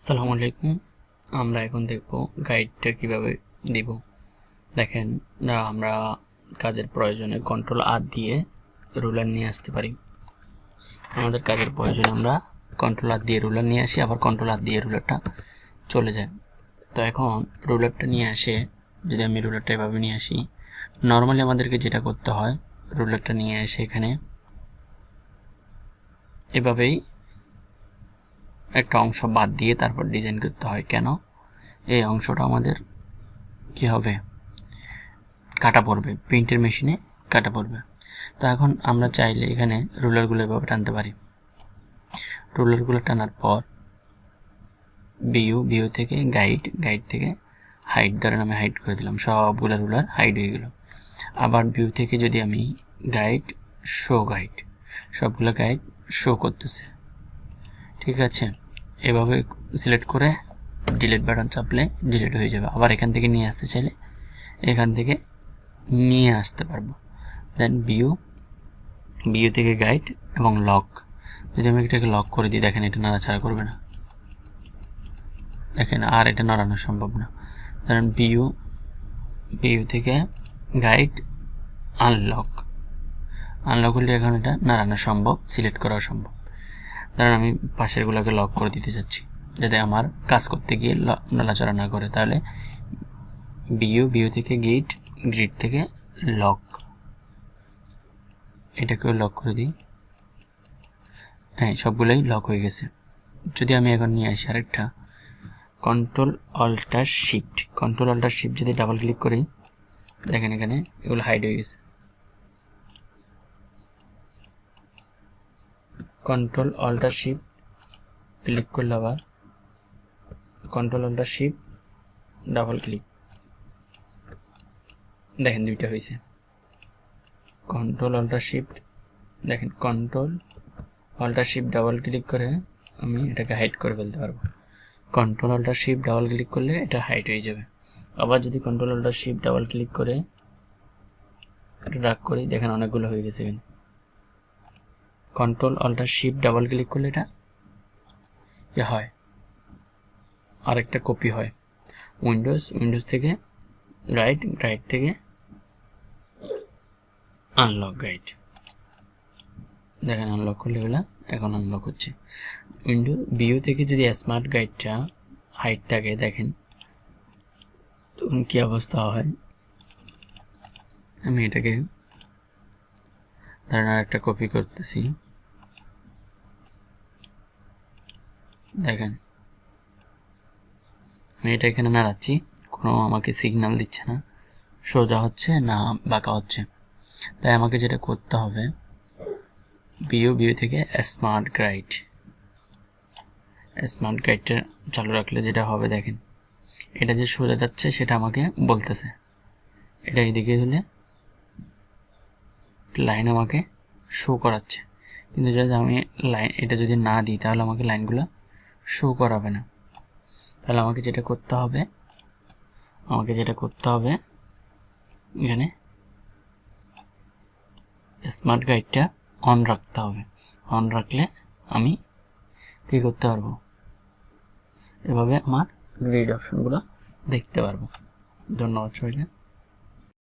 আসসালামু আলাইকুম। আমরা এখন দেখব গাইডটা কীভাবে দিব। দেখেন আমরা কাজের প্রয়োজনে কন্ট্রোল আর দিয়ে রুলার নিয়ে আসতে পারি। আমাদের কাজের প্রয়োজনে আমরা কন্ট্রোল আর দিয়ে রুলার নিয়ে আসি, আবার কন্ট্রোল আর দিয়ে রুলারটা চলে যায়। তো এখন রুলারটা নিয়ে আসে, যদি আমি রুলারটা এভাবে নিয়ে আসি নর্মালি আমাদেরকে যেটা করতে হয় রুলারটা নিয়ে এসে এখানে এভাবেই একটা অংশ বাদ দিয়ে তারপর ডিজাইন করতে হয়। কেন? এই অংশটা আমাদের কি হবে? কাটা পড়বে। প্রিন্টের মেশিনে কাটা পড়বে। তো এখন আমরা চাইলে এখানে রুলারগুলো এভাবে টানতে পারি। রুলারগুলো টানার পর বিউ বিউ থেকে গাইড গাইড থেকে হাইট ধরেন আমি হাইট করে দিলাম। সবগুলো রুলার হাইট হয়ে গেল। আবার ভিউ থেকে যদি আমি গাইড শো গাইড সবগুলো গাইড শো করতেছে। ঠিক আছে? এভাবে সিলেক্ট করে ডিলিট বাটন চাপলে ডিলিট হয়ে যাবে। আবার এখান থেকে নিয়ে আসতে চাইলে এখান থেকে নিয়ে আসতে পারব। দেন ভিউ ভিউ থেকে গাইড এবং লক যদি আমি এটাকে লক করে দিই, দেখেন এটা নাড়াচাড়া করবে না। দেখেন, আর এটা নড়ানো সম্ভব না। ধরেন ভিউ ভিউ থেকে গাইড আনলক আনলক হলে এখন এটা নাড়ানো সম্ভব সিলেক্ট করা সম্ভব। ধরেন আমি পাশেরগুলোকে লক করে দিতে চাচ্ছি। যাতে আমার কাজ করতে গিয়ে নড়াচড়া না করে। তাহলে বিউ বিউ থেকে গেট গ্রিড থেকে লক এটাকেও লক করে দিই। হ্যাঁ সবগুলোই লক হয়ে গেছে। যদি আমি এখন নিয়ে আসি আরেকটা। Control alter shift control alter shift যদি ডাবল ক্লিক করি, দেখেন এখানে এগুলো হাইড হয়ে গেছে। কন্ট্রোল অল্টার শিফট ক্লিক করলে আবার control alter shift double click দেখেন দুইটা হয়েছে। কন্ট্রোল অল্টার শিফট দেখেন control alter shift double click করে আমি এটাকে হাইড করে ফেলতে পারব। Control alter shift double click করলে এটা হাইড হয়ে যাবে। আবার যদি control alter shift double click করে, এটা করি, দেখেন অনেকগুলো হয়ে গেছে এখানে। Control alter shift double click করলে এটা ইয়ে হয়। আরেকটা কপি হয়। উইন্ডোজ উইন্ডোজ থেকে গাইড গাইড থেকে আনলক গাইড দেখেন আনলক করলে এগুলো এখন আনলক হচ্ছে। উইন্ডো বিও থেকে যদি স্মার্ট গাইডটা হাইট থাকে দেখেন, তখন কী অবস্থা হয়? আমি এটাকে ধরেন একটা কপি করতেছি। দেখেন। আমি এটা এখানে নাড়াচ্ছি। কোনো আমাকে সিগন্যাল দিচ্ছে না। সোজা হচ্ছে না, বাঁকা হচ্ছে। তাই আমাকে যেটা করতে হবে বিও বিও থেকে স্মার্ট গাইড স্মার্ট গাইডটা চালু রাখলে যেটা হবে, দেখেন। এটা যে সোজা যাচ্ছে, সেটা আমাকে বলতেছে। এটা এদিকে হলে লাইন আমাকে শো করাচ্ছে। কিন্তু যদি আমি লাইন এটা যদি না দিই, তাহলে আমাকে লাইনগুলো শো করাবে না। তাহলে আমাকে যেটা করতে হবে, আমাকে যেটা করতে হবে, এখানে স্মার্ট গাইডটা অন রাখতে হবে। অন রাখলে আমি কী করতে পারব? এভাবে আমার গ্রিড অপশনগুলো দেখতে পারব। ধন্যবাদ সবাইকে।